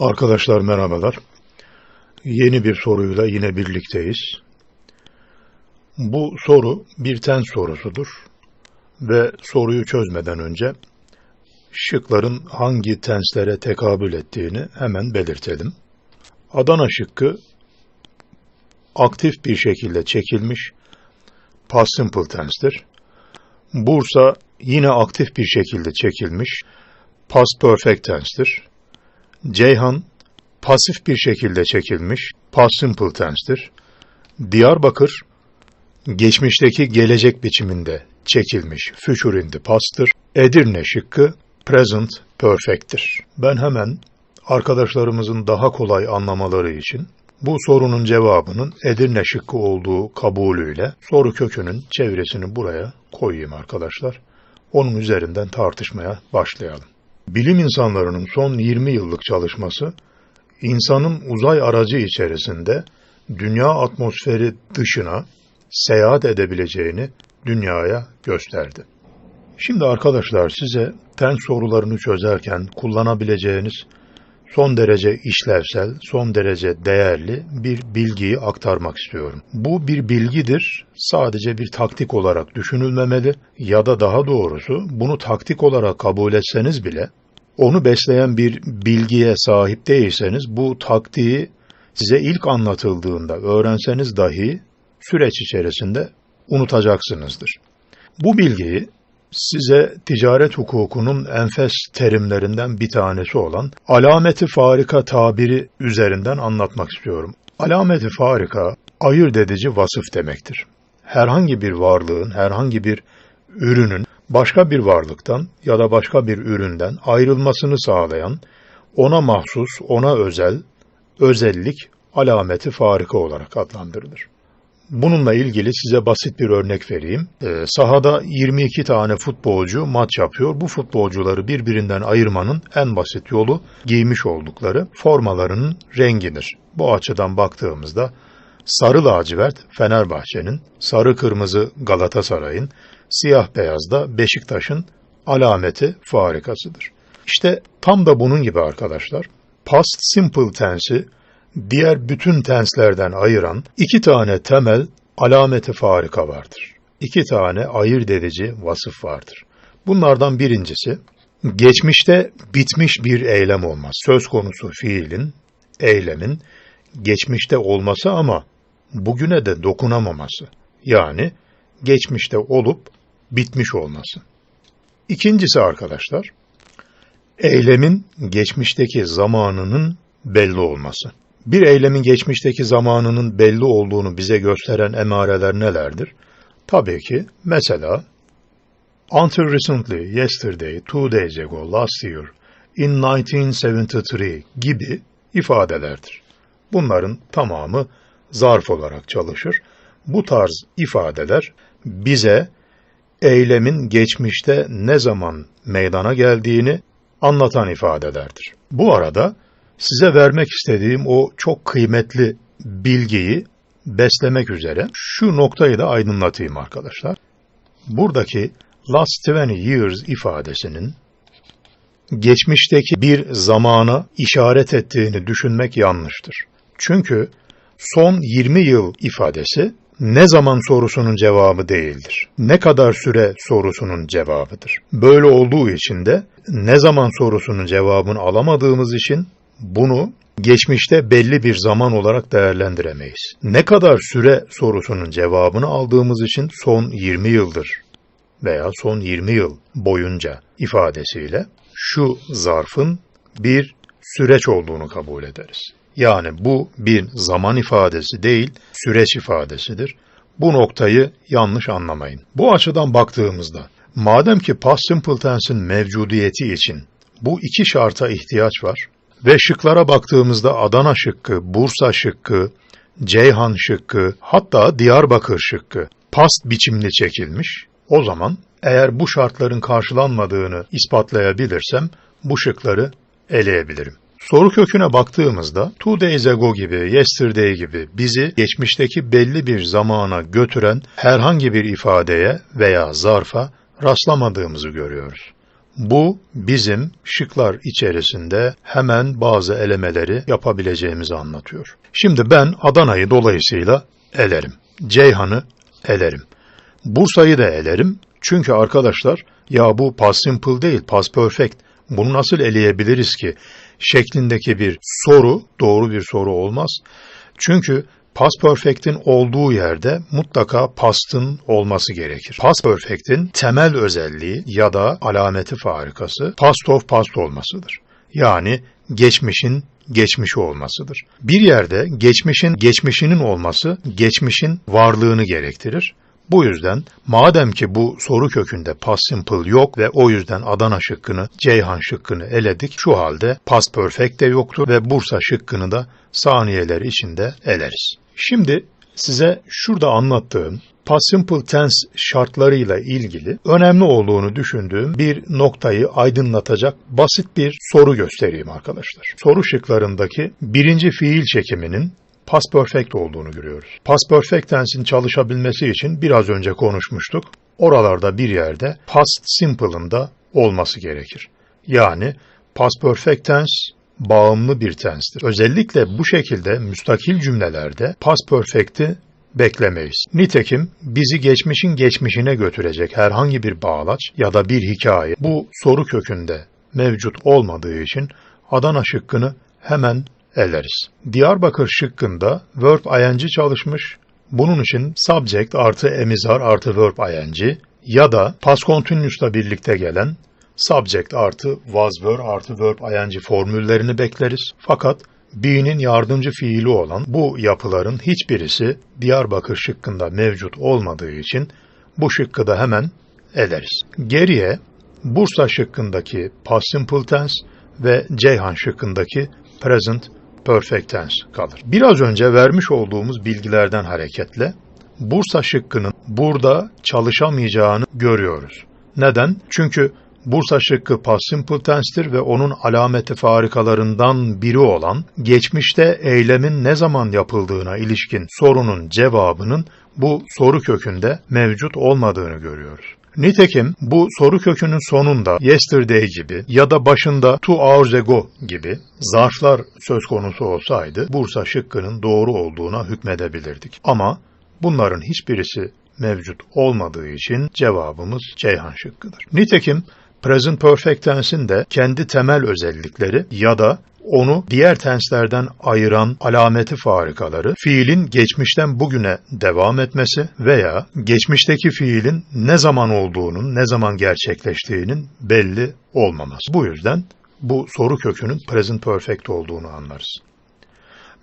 Arkadaşlar merhabalar. Yeni bir soruyla yine birlikteyiz. Bu soru bir tens sorusudur ve soruyu çözmeden önce şıkların hangi tenslere tekabül ettiğini hemen belirtelim. Adana şıkkı aktif bir şekilde çekilmiş past simple tense'tir. Bursa yine aktif bir şekilde çekilmiş past perfect tense'tir. Ceyhan pasif bir şekilde çekilmiş past simple tense'tir. Diyarbakır geçmişteki gelecek biçiminde çekilmiş future in the past'tır. Edirne şıkkı present perfect'tir. Ben hemen arkadaşlarımızın daha kolay anlamaları için bu sorunun cevabının Edirne şıkkı olduğu kabulüyle soru kökünün çevresini buraya koyayım arkadaşlar. Onun üzerinden tartışmaya başlayalım. Bilim insanlarının son 20 yıllık çalışması, insanın uzay aracı içerisinde dünya atmosferi dışına seyahat edebileceğini dünyaya gösterdi. Şimdi arkadaşlar size ten sorularını çözerken kullanabileceğiniz son derece işlevsel, son derece değerli bir bilgiyi aktarmak istiyorum. Bu bir bilgidir, sadece bir taktik olarak düşünülmemeli ya da daha doğrusu bunu taktik olarak kabul etseniz bile onu besleyen bir bilgiye sahip değilseniz bu taktiği size ilk anlatıldığında öğrenseniz dahi süreç içerisinde unutacaksınızdır. Bu bilgiyi size ticaret hukukunun enfes terimlerinden bir tanesi olan alameti farika tabiri üzerinden anlatmak istiyorum. Alameti farika ayırt edici vasıf demektir. Herhangi bir varlığın, herhangi bir ürünün başka bir varlıktan ya da başka bir üründen ayrılmasını sağlayan ona mahsus, ona özel, özellik alameti farika olarak adlandırılır. Bununla ilgili size basit bir örnek vereyim. Ee, sahada 22 tane futbolcu maç yapıyor. Bu futbolcuları birbirinden ayırmanın en basit yolu giymiş oldukları formalarının rengidir. Bu açıdan baktığımızda sarı lacivert Fenerbahçe'nin, sarı kırmızı Galatasaray'ın, siyah beyaz da Beşiktaş'ın alameti farikasıdır. İşte tam da bunun gibi arkadaşlar. Past simple tense'i diğer bütün tenslerden ayıran iki tane temel alameti farika vardır. İki tane ayırt edici vasıf vardır. Bunlardan birincisi, geçmişte bitmiş bir eylem olmaz. Söz konusu fiilin, eylemin geçmişte olması ama bugüne de dokunamaması. Yani geçmişte olup bitmiş olması. İkincisi arkadaşlar, eylemin geçmişteki zamanının belli olması. Bir eylemin geçmişteki zamanının belli olduğunu bize gösteren emareler nelerdir? Tabii ki mesela until recently, yesterday, two days ago, last year, in 1973 gibi ifadelerdir. Bunların tamamı zarf olarak çalışır. Bu tarz ifadeler bize eylemin geçmişte ne zaman meydana geldiğini anlatan ifadelerdir. Bu arada size vermek istediğim o çok kıymetli bilgiyi beslemek üzere şu noktayı da aydınlatayım arkadaşlar. Buradaki last 20 years ifadesinin geçmişteki bir zamana işaret ettiğini düşünmek yanlıştır. Çünkü son 20 yıl ifadesi ne zaman sorusunun cevabı değildir. Ne kadar süre sorusunun cevabıdır. Böyle olduğu için de ne zaman sorusunun cevabını alamadığımız için bunu geçmişte belli bir zaman olarak değerlendiremeyiz. Ne kadar süre sorusunun cevabını aldığımız için son 20 yıldır veya son 20 yıl boyunca ifadesiyle şu zarfın bir süreç olduğunu kabul ederiz. Yani bu bir zaman ifadesi değil, süreç ifadesidir. Bu noktayı yanlış anlamayın. Bu açıdan baktığımızda, madem ki past simple tense'in mevcudiyeti için bu iki şarta ihtiyaç var ve şıklara baktığımızda Adana şıkkı, Bursa şıkkı, Ceyhan şıkkı, hatta Diyarbakır şıkkı past biçimli çekilmiş, o zaman eğer bu şartların karşılanmadığını ispatlayabilirsem bu şıkları eleyebilirim. Soru köküne baktığımızda two days ago gibi, yesterday gibi bizi geçmişteki belli bir zamana götüren herhangi bir ifadeye veya zarfa rastlamadığımızı görüyoruz. Bu bizim şıklar içerisinde hemen bazı elemeleri yapabileceğimizi anlatıyor. Şimdi ben Adana'yı dolayısıyla elerim. Ceyhan'ı elerim. Bursa'yı da elerim. Çünkü arkadaşlar ya bu past simple değil, past perfect. Bunu nasıl eleyebiliriz ki? Şeklindeki bir soru doğru bir soru olmaz. Çünkü Past Perfect'in olduğu yerde mutlaka past'ın olması gerekir. Past Perfect'in temel özelliği ya da alameti farikası past of past olmasıdır. Yani geçmişin geçmişi olmasıdır. Bir yerde geçmişin geçmişinin olması geçmişin varlığını gerektirir. Bu yüzden madem ki bu soru kökünde past simple yok ve o yüzden Adana şıkkını, Ceyhan şıkkını eledik. Şu halde past perfect de yoktur ve Bursa şıkkını da saniyeler içinde eleriz. Şimdi size şurada anlattığım past simple tense şartlarıyla ilgili önemli olduğunu düşündüğüm bir noktayı aydınlatacak basit bir soru göstereyim arkadaşlar. Soru şıklarındaki birinci fiil çekiminin past perfect olduğunu görüyoruz. Past perfect tense'in çalışabilmesi için biraz önce konuşmuştuk. Oralarda bir yerde past simple'ın da olması gerekir. Yani past perfect tense bağımlı bir tense'tir. Özellikle bu şekilde müstakil cümlelerde past perfect'i beklemeyiz. Nitekim bizi geçmişin geçmişine götürecek herhangi bir bağlaç ya da bir hikaye bu soru kökünde mevcut olmadığı için Adana şıkkını hemen eleriz. Diyarbakır şıkkında verb ing çalışmış. Bunun için subject artı emizar artı verb ing ya da past continuous'la birlikte gelen subject artı was were artı verb ing formüllerini bekleriz. Fakat be'nin yardımcı fiili olan bu yapıların hiçbirisi Diyarbakır şıkkında mevcut olmadığı için bu şıkkı da hemen eleriz. Geriye Bursa şıkkındaki past simple tense ve Ceyhan şıkkındaki present perfect tense kalır. Biraz önce vermiş olduğumuz bilgilerden hareketle Bursa şıkkının burada çalışamayacağını görüyoruz. Neden? Çünkü Bursa şıkkı past simple tense'tir ve onun alameti farikalarından biri olan geçmişte eylemin ne zaman yapıldığına ilişkin sorunun cevabının bu soru kökünde mevcut olmadığını görüyoruz. Nitekim bu soru kökünün sonunda yesterday gibi ya da başında two hours ago gibi zarflar söz konusu olsaydı Bursa şıkkının doğru olduğuna hükmedebilirdik. Ama bunların hiçbirisi mevcut olmadığı için cevabımız Ceyhan şıkkıdır. Nitekim present perfect tense'in de kendi temel özellikleri ya da onu diğer tenslerden ayıran alameti farikaları, fiilin geçmişten bugüne devam etmesi veya geçmişteki fiilin ne zaman olduğunun, ne zaman gerçekleştiğinin belli olmaması. Bu yüzden bu soru kökünün present perfect olduğunu anlarız.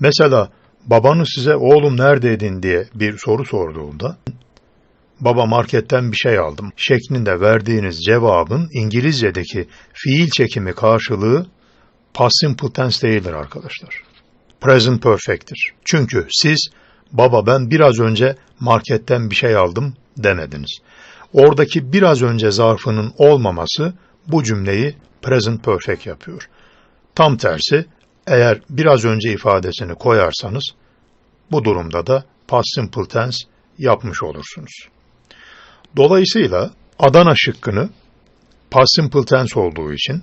Mesela babanız size oğlum neredeydin diye bir soru sorduğunda baba marketten bir şey aldım şeklinde verdiğiniz cevabın İngilizce'deki fiil çekimi karşılığı past simple tense değildir arkadaşlar. Present perfect'tir. Çünkü siz baba ben biraz önce marketten bir şey aldım demediniz. Oradaki biraz önce zarfının olmaması bu cümleyi present perfect yapıyor. Tam tersi eğer biraz önce ifadesini koyarsanız bu durumda da past simple tense yapmış olursunuz. Dolayısıyla Adana şıkkını past simple tense olduğu için,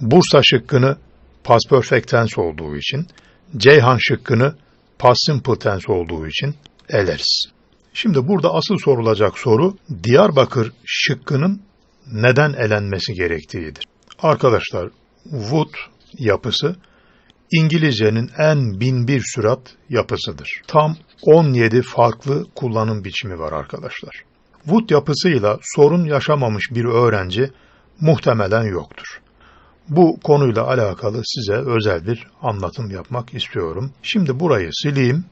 Bursa şıkkını past perfect tense olduğu için, Ceyhan şıkkını past simple tense olduğu için eleriz. Şimdi burada asıl sorulacak soru Diyarbakır şıkkının neden elenmesi gerektiğidir. Arkadaşlar, would yapısı İngilizcenin en bin bir sürat yapısıdır. Tam 17 farklı kullanım biçimi var arkadaşlar. Wood yapısıyla sorun yaşamamış bir öğrenci muhtemelen yoktur. Bu konuyla alakalı size özel bir anlatım yapmak istiyorum. Şimdi burayı sileyim.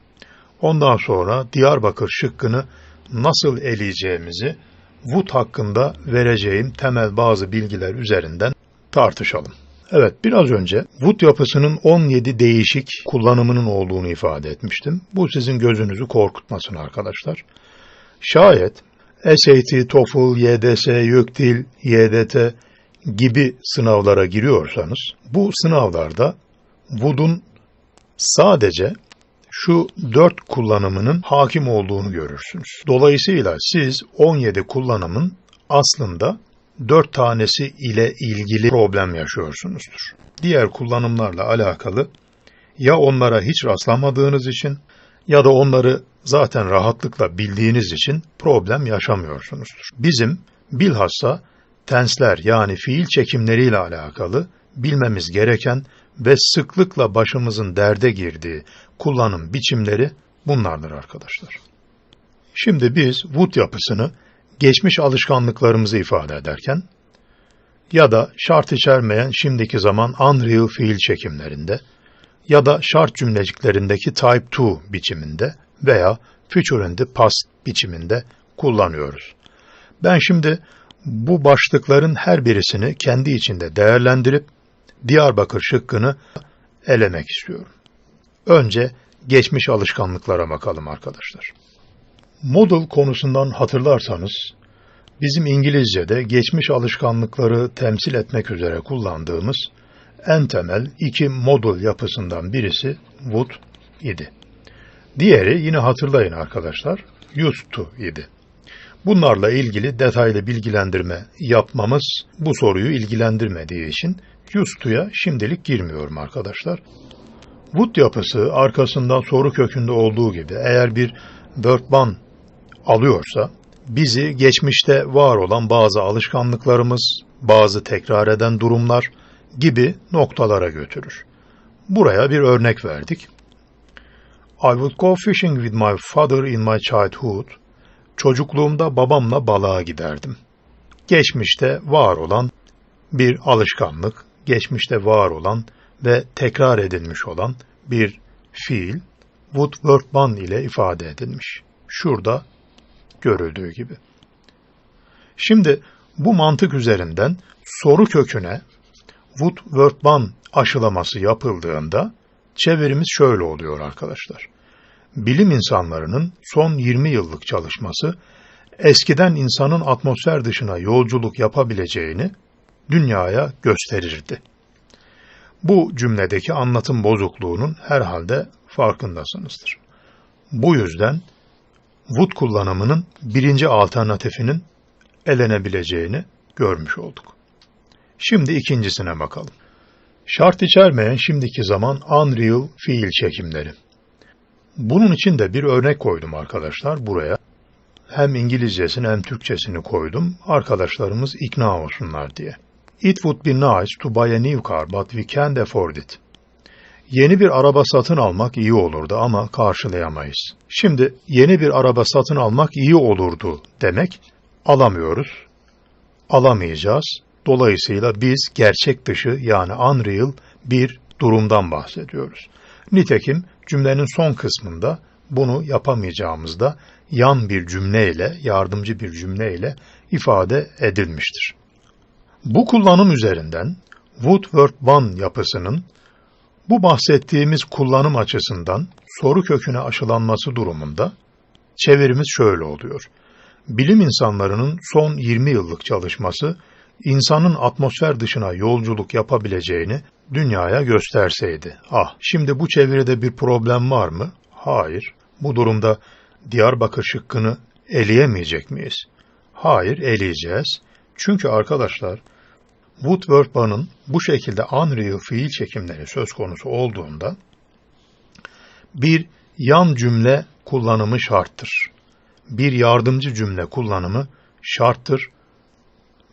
Ondan sonra Diyarbakır şıkkını nasıl eleyeceğimizi Wood hakkında vereceğim temel bazı bilgiler üzerinden tartışalım. Evet, biraz önce Wood yapısının 17 değişik kullanımının olduğunu ifade etmiştim. Bu sizin gözünüzü korkutmasın arkadaşlar. Şayet SAT, TOEFL, YDS, YÖKDİL, YDT gibi sınavlara giriyorsanız bu sınavlarda Wood'un sadece şu dört kullanımının hakim olduğunu görürsünüz. Dolayısıyla siz 17 kullanımın aslında dört tanesi ile ilgili problem yaşıyorsunuzdur. Diğer kullanımlarla alakalı ya onlara hiç rastlamadığınız için ya da onları zaten rahatlıkla bildiğiniz için problem yaşamıyorsunuzdur. Bizim bilhassa tensler yani fiil çekimleriyle alakalı bilmemiz gereken ve sıklıkla başımızın derde girdiği kullanım biçimleri bunlardır arkadaşlar. Şimdi biz Wood yapısını geçmiş alışkanlıklarımızı ifade ederken ya da şart içermeyen şimdiki zaman unreal fiil çekimlerinde ya da şart cümleciklerindeki type 2 biçiminde veya future in past biçiminde kullanıyoruz. Ben şimdi bu başlıkların her birisini kendi içinde değerlendirip Diyarbakır şıkkını elemek istiyorum. Önce geçmiş alışkanlıklara bakalım arkadaşlar. Model konusundan hatırlarsanız, bizim İngilizce'de geçmiş alışkanlıkları temsil etmek üzere kullandığımız en temel iki modul yapısından birisi would idi. Diğeri yine hatırlayın arkadaşlar, used to idi. Bunlarla ilgili detaylı bilgilendirme yapmamız bu soruyu ilgilendirmediği için used to'ya şimdilik girmiyorum arkadaşlar. Would yapısı arkasından soru kökünde olduğu gibi eğer bir one alıyorsa bizi geçmişte var olan bazı alışkanlıklarımız, bazı tekrar eden durumlar gibi noktalara götürür. Buraya bir örnek verdik. I would go fishing with my father in my childhood. Çocukluğumda babamla balığa giderdim. Geçmişte var olan bir alışkanlık, geçmişte var olan ve tekrar edilmiş olan bir fiil verb one ile ifade edilmiş. Şurada görüldüğü gibi. Şimdi bu mantık üzerinden soru köküne verb one aşılaması yapıldığında çevirimiz şöyle oluyor arkadaşlar. Bilim insanlarının son 20 yıllık çalışması eskiden insanın atmosfer dışına yolculuk yapabileceğini dünyaya gösterirdi. Bu cümledeki anlatım bozukluğunun herhalde farkındasınızdır. Bu yüzden would kullanımının birinci alternatifinin elenebileceğini görmüş olduk. Şimdi ikincisine bakalım. Şart içermeyen şimdiki zaman unreal fiil çekimleri. Bunun için de bir örnek koydum arkadaşlar buraya. Hem İngilizcesini hem Türkçesini koydum. Arkadaşlarımız ikna olsunlar diye. It would be nice to buy a new car but we can't afford it. Yeni bir araba satın almak iyi olurdu ama karşılayamayız. Şimdi yeni bir araba satın almak iyi olurdu demek alamıyoruz, alamayacağız. Dolayısıyla biz gerçek dışı yani unreal bir durumdan bahsediyoruz. Nitekim cümlenin son kısmında bunu yapamayacağımızda yan bir cümleyle, yardımcı bir cümleyle ifade edilmiştir. Bu kullanım üzerinden would verb one yapısının bu bahsettiğimiz kullanım açısından soru köküne aşılanması durumunda çevirimiz şöyle oluyor. Bilim insanlarının son 20 yıllık çalışması insanın atmosfer dışına yolculuk yapabileceğini dünyaya gösterseydi. Ah, şimdi bu çeviride bir problem var mı? Hayır. Bu durumda Diyarbakır şıkkını eleyemeyecek miyiz? Hayır, eleyeceğiz. Çünkü arkadaşlar, Woodward bu şekilde unreal fiil çekimleri söz konusu olduğunda bir yan cümle kullanımı şarttır. Bir yardımcı cümle kullanımı şarttır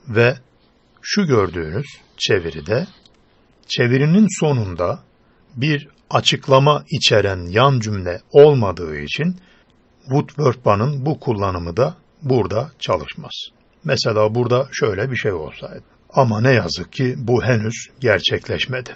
ve şu gördüğünüz çeviride çevirinin sonunda bir açıklama içeren yan cümle olmadığı için Woodward bu kullanımı da burada çalışmaz. Mesela burada şöyle bir şey olsaydı. Ama ne yazık ki bu henüz gerçekleşmedi.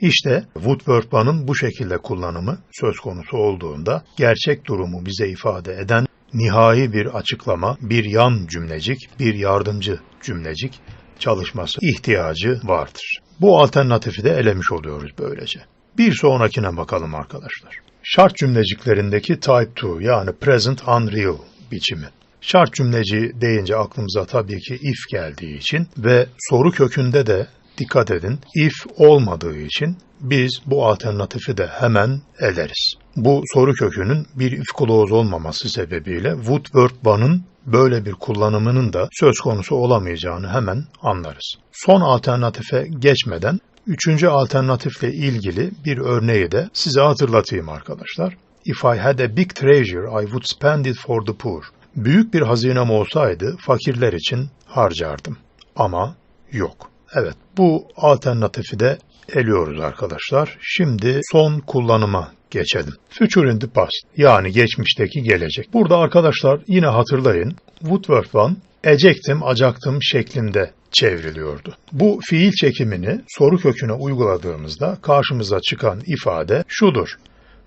İşte Woodward bu şekilde kullanımı söz konusu olduğunda gerçek durumu bize ifade eden nihai bir açıklama, bir yan cümlecik, bir yardımcı cümlecik çalışması ihtiyacı vardır. Bu alternatifi de elemiş oluyoruz böylece. Bir sonrakine bakalım arkadaşlar. Şart cümleciklerindeki type 2 yani present unreal biçimi. Şart cümleci deyince aklımıza tabii ki if geldiği için ve soru kökünde de dikkat edin if olmadığı için biz bu alternatifi de hemen eleriz. Bu soru kökünün bir clause olmaması sebebiyle would verb one'ın böyle bir kullanımının da söz konusu olamayacağını hemen anlarız. Son alternatife geçmeden üçüncü alternatifle ilgili bir örneği de size hatırlatayım arkadaşlar. If I had a big treasure, I would spend it for the poor. Büyük bir hazinem olsaydı fakirler için harcardım. Ama yok. Evet, bu alternatifi de eliyoruz arkadaşlar. Şimdi son kullanıma geçelim. Future in the past yani geçmişteki gelecek. Burada arkadaşlar yine hatırlayın Woodworth One ecektim acaktım şeklinde çevriliyordu. Bu fiil çekimini soru köküne uyguladığımızda karşımıza çıkan ifade şudur.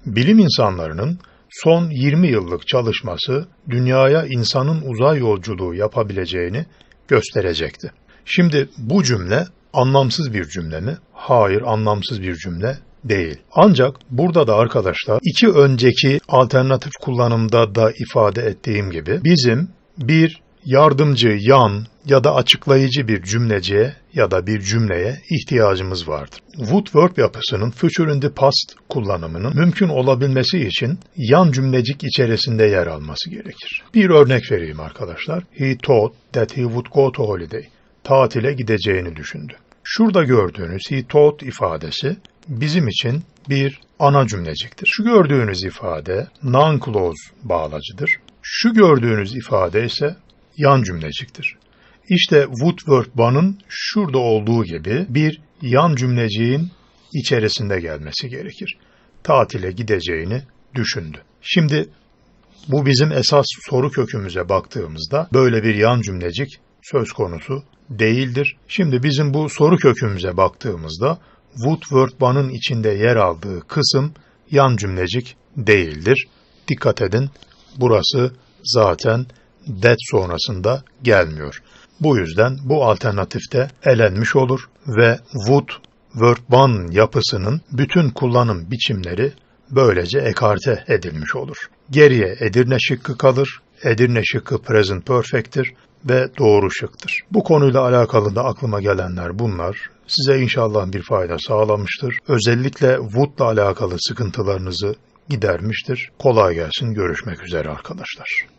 Bilim insanlarının son 20 yıllık çalışması dünyaya insanın uzay yolculuğu yapabileceğini gösterecekti. Şimdi bu cümle anlamsız bir cümle mi? Hayır, anlamsız bir cümle değil. Ancak burada da arkadaşlar iki önceki alternatif kullanımda da ifade ettiğim gibi bizim bir yardımcı, yan ya da açıklayıcı bir cümleciye ya da bir cümleye ihtiyacımız vardır. Verb yapısının future in the past kullanımının mümkün olabilmesi için yan cümlecik içerisinde yer alması gerekir. Bir örnek vereyim arkadaşlar. He thought that he would go to holiday. Tatile gideceğini düşündü. Şurada gördüğünüz he thought ifadesi bizim için bir ana cümleciktir. Şu gördüğünüz ifade non-clause bağlacıdır. Şu gördüğünüz ifade ise yan cümleciktir. İşte would verb one'ın şurada olduğu gibi bir yan cümleciğin içerisinde gelmesi gerekir. Tatile gideceğini düşündü. Şimdi bu bizim esas soru kökümüze baktığımızda böyle bir yan cümlecik söz konusu değildir. Şimdi bizim bu soru kökümüze baktığımızda one'ın içinde yer aldığı kısım yan cümlecik değildir. Dikkat edin burası zaten that sonrasında gelmiyor. Bu yüzden bu alternatifte elenmiş olur ve would one yapısının bütün kullanım biçimleri böylece ekarte edilmiş olur. Geriye Edirne şıkkı kalır. Edirne şıkkı present perfect'tir ve doğru şıktır. Bu konuyla alakalı da aklıma gelenler bunlar. Size inşallah bir fayda sağlamıştır. Özellikle wood'la alakalı sıkıntılarınızı gidermiştir. Kolay gelsin. Görüşmek üzere arkadaşlar.